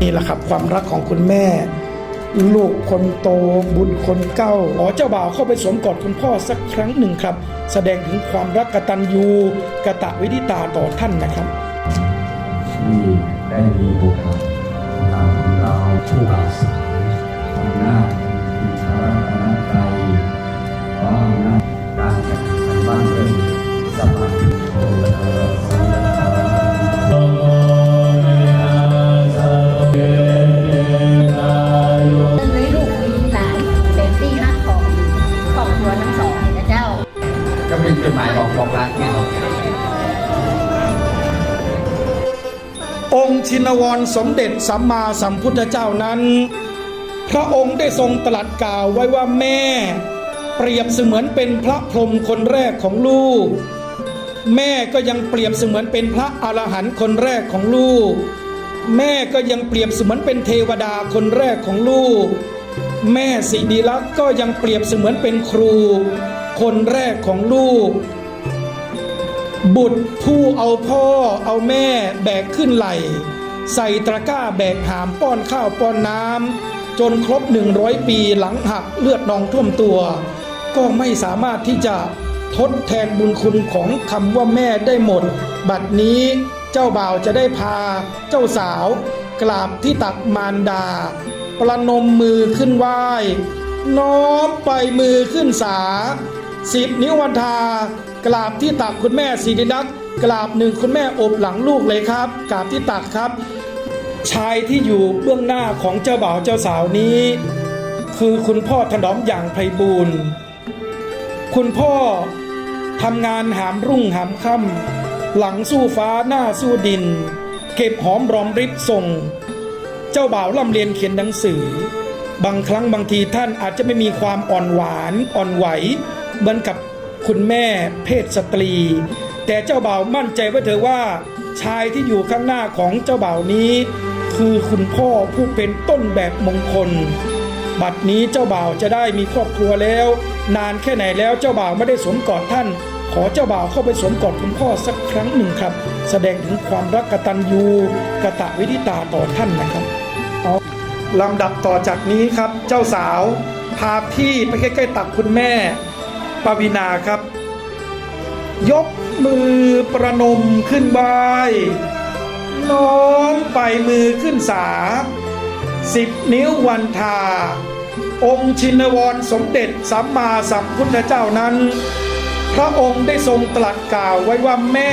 นี่แหละครับความรักของคุณแม่ ลูกคนโตบุญคนเก้าขอเจ้าบ่าวเข้าไปสวมกอดคุณพ่อสักครั้งหนึ่งครับ แสดงถึงความรักกตัญญูกะตะวิธิตาต่อท่านนะครับที่ได้มีโอกาสนำเราผู้บ่าวสาวทำหน้าอิทารัตนใจขออำนาจการจัดการบ้านเรื่อง เป็นจดหมายบอกบอกรักเนี่ยองค์ชินวรสมเด็จสัมมาสัมพุทธเจ้านั้น พระองค์ได้ทรงตรัสกล่าวไว้ว่าแม่ เปรียบเสมือนเป็นพระพรหมคนแรกของลูก แม่ก็ยังเปรียบเสมือนเป็นพระอรหันต์คนแรกของลูก แม่ก็ยังเปรียบเสมือนเป็นเทวดาคนแรกของลูก แม่สิริลักษ์ก็ยังเปรียบเสมือนเป็นครู คนแรกของลูก บุตรผู้เอาพ่อเอาแม่แบกขึ้นไหลใส่ตะกร้าแบกหามป้อนข้าวป้อนน้ำจนครบ 100 ปีหลังหักเลือดนองท่วมตัว ก็ไม่สามารถที่จะทดแทนบุญคุณของคำว่าแม่ได้หมด บัดนี้เจ้าบ่าวจะได้พาเจ้าสาว กราบที่ตักมารดา ประนมมือขึ้นไหว้น้อมไปมือขึ้นสา สิบนิ้ววันทากราบที่ตักคุณแม่ศิริลักกราบหนึ่งคุณแม่อบหลังลูกเลยครับกราบที่ตักครับ ชายที่อยู่เบื้องหน้าของเจ้าบ่าวเจ้าสาวนี้ คือคุณพ่อถนอมอย่างไพบูรณ์คุณพ่อทำงานหามรุ่งหามค่ำหลังสู้ฟ้าหน้าสู้ดิน เก็บหอมรอมริบส่ง เจ้าบ่าวล่ำเรียนเขียนหนังสือ บางครั้งบางทีท่านอาจจะไม่มีความอ่อนหวานอ่อนไหวเหมือนกับคุณแม่เพศสตรี แต่เจ้าบ่าวมั่นใจว่าเธอว่า ชายที่อยู่ข้างหน้าของเจ้าบ่าวนี้ คือคุณพ่อผู้เป็นต้นแบบมงคล บัดนี้เจ้าบ่าวจะได้มีครอบครัวแล้ว นานแค่ไหนแล้วเจ้าบ่าวไม่ได้สวมกอดท่าน ขอเจ้าบ่าวเข้าไปสวมกอดคุณพ่อสักครั้งหนึ่งครับ แสดงถึงความรักกตัญญูกะตะวิธิตาต่อท่านนะครับ ลำดับต่อจากนี้ครับ เจ้าสาว พาพี่ไปใกล้ๆตักคุณแม่ปวีนาครับ ยกมือประนมขึ้นไหว้น้อมไปมือขึ้นสาสิบนิ้ววันทา องค์ชินวรสมเด็จสัมมาสัมพุทธเจ้านั้น พระองค์ได้ทรงตรัสกล่าวไว้ว่าแม่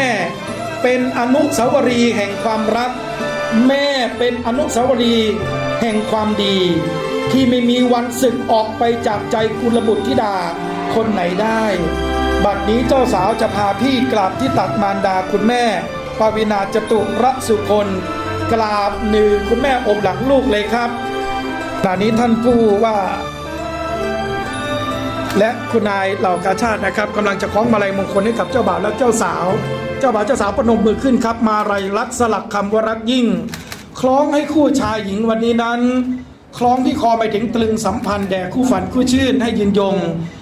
เป็นอนุสาวรีย์แห่งความรัก แม่เป็นอนุสาวรีย์แห่งความดี ที่ไม่มีวันสึกออกไปจากใจกุลบุตรธิดาคนไหนได้ บัดนี้เจ้าสาวจะพาพี่กราบที่ตักมารดาคุณแม่ปวินาจตุรสุคนกราบหนึ่งคุณแม่อบหลังลูกเลยครับขณะนี้ท่านผู้ว่า และคุณนายเหล่ากาชาตินะครับกำลังจะคล้องมาลัยมงคลให้กับเจ้าบ่าวและเจ้าสาว เจ้าบ่าวเจ้าสาวประนมมือขึ้นครับ มาลัยรักสลักคำว่ารักยิ่ง คล้องให้คู่ชายหญิงวันนี้นั้น คล้องที่คอไปถึงตรึงสัมพันธ์แด่คู่ฝันคู่ชื่นให้ยืนยง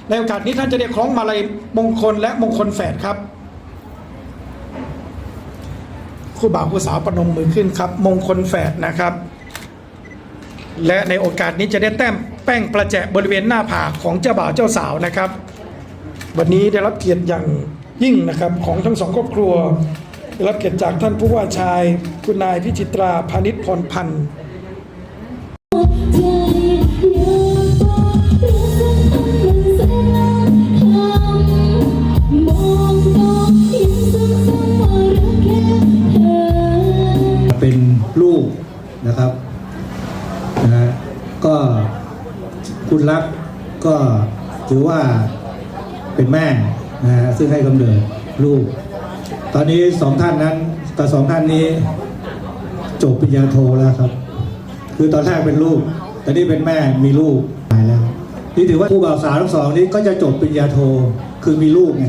ในโอกาสนี้ท่านจะได้คล้องมาลัยมงคลและมงคลแฝดครับ คู่บ่าวคู่สาวประนมมือขึ้นครับ มงคลแฝดนะครับ และในโอกาสนี้จะได้แต้มแป้งประแจบริเวณหน้าผากของเจ้าบ่าวเจ้าสาวนะครับ วันนี้ได้รับเกียรติอย่าง ยิ่งนะครับของทั้งสองครอบครัวได้รับเกียรติจากท่านผู้ว่าชาย คุณนายพิจิตราพานิชพรพันธ์ เป็นลูกนะครับนะฮะก็คุณรักก็ถือว่าเป็นแม่ นะฮะซึ่งให้กำเนิดลูก ตอนนี้สองท่านนั้นกับสองท่านนี้จบปริญญาโทแล้วครับ คือตอนแรกเป็นลูก ตอนนี้เป็นแม่มีลูกตายแล้ว นี่ถือว่าผู้บ่าวสาวทั้งสองนี้ก็จะจบปริญญาโทคือมีลูกไง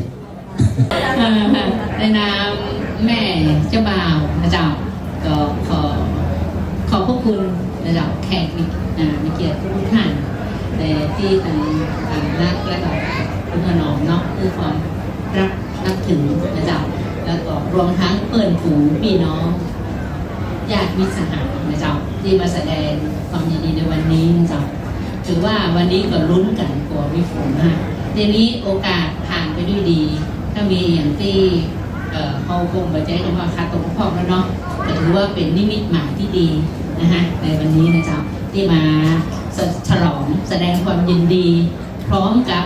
ในนามแม่เจ้าบ่าวนะเจ้าก็ขอขอบพระคุณนะเจ้าแขกมีเกียรติทุกท่านแต่ที่ทางรักและก็ คุณถนอมเนาะคือความรักนับถือนะจ้าแล้วก็รวมทั้งเปิดผูพี่น้องญาติมิตรสหายนะจ้าที่มาแสดงความยินดีในวันนี้นะจ้าถือว่าวันนี้ก็ลุ้นกันกลัววิฝนมากทีนี้โอกาสผ่านไปด้วยดี ถ้ามีอย่างที่เอ่อเขาคงบาใจกันว่าคาตกพอกแล้วเนาะถือว่าเป็นนิมิตหมายที่ดีนะฮะในวันนี้นะจ้าที่มาฉลองแสดงความยินดี พร้อมกับ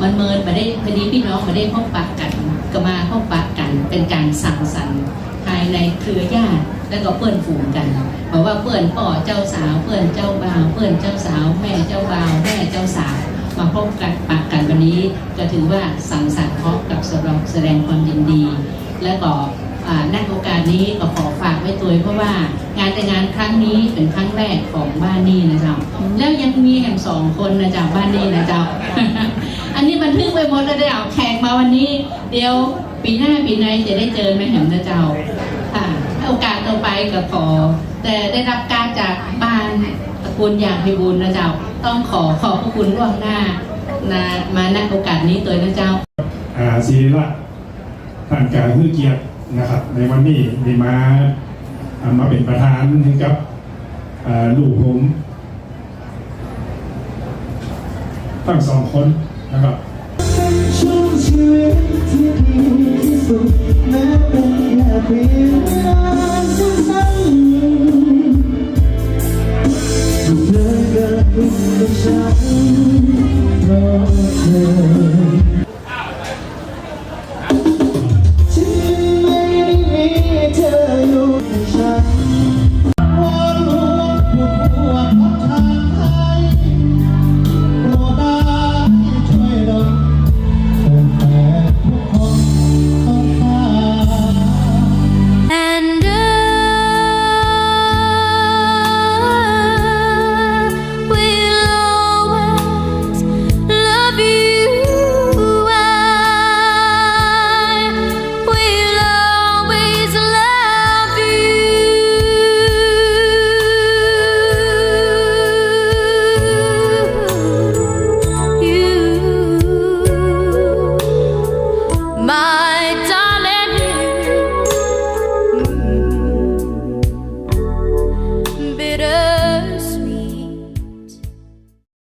มันเมินมาได้พอดีพี่น้องมาได้พบปะกันก็มาพบปะกันเป็นการสั่งสรรค์ภายในเครือญาติแล้วก็เพื่อนฝูงกันเพราะว่าเพื่อนป่อเจ้าสาวเพื่อนเจ้าบ่าวเพื่อนเจ้าสาว แม่เจ้าบ่าวแม่เจ้าสาวมาพบกันปะกันวันนี้ก็ถือว่าสังสรรค์พร้อมกับสำหรับแสดงความยินดี และก็ อ่าณโอกาสนี้ก็ขอฝากไว้ตัวเพราะว่างานแต่งงานครั้งนี้เป็นครั้งแรกของบ้านนี้นะเจ้าแล้วยังมีแหมสองคนนะเจ้าบ้านนี้นะเจ้าอันนี้บันทึกไปหมดแล้วเดี๋ยวแขกมาวันนี้ เดี๋ยวปีหน้าปีในจะได้เจอแม่แหมนะเจ้าค่ะถ้าโอกาสต่อไปก็ขอ แต่ได้รับการจากบ้านตระกูลอย่างพิบูลนะเจ้า ต้องขอขอบพระคุณล่วงหน้านะมาณโอกาสนี้ตัวนะเจ้าอ่าศิริรัตน์ท่านการฮือเกียรติ นะครับ ในวันนี้ได้มามาเป็นประธานให้กับลูกผมทั้งสองคนนะครับ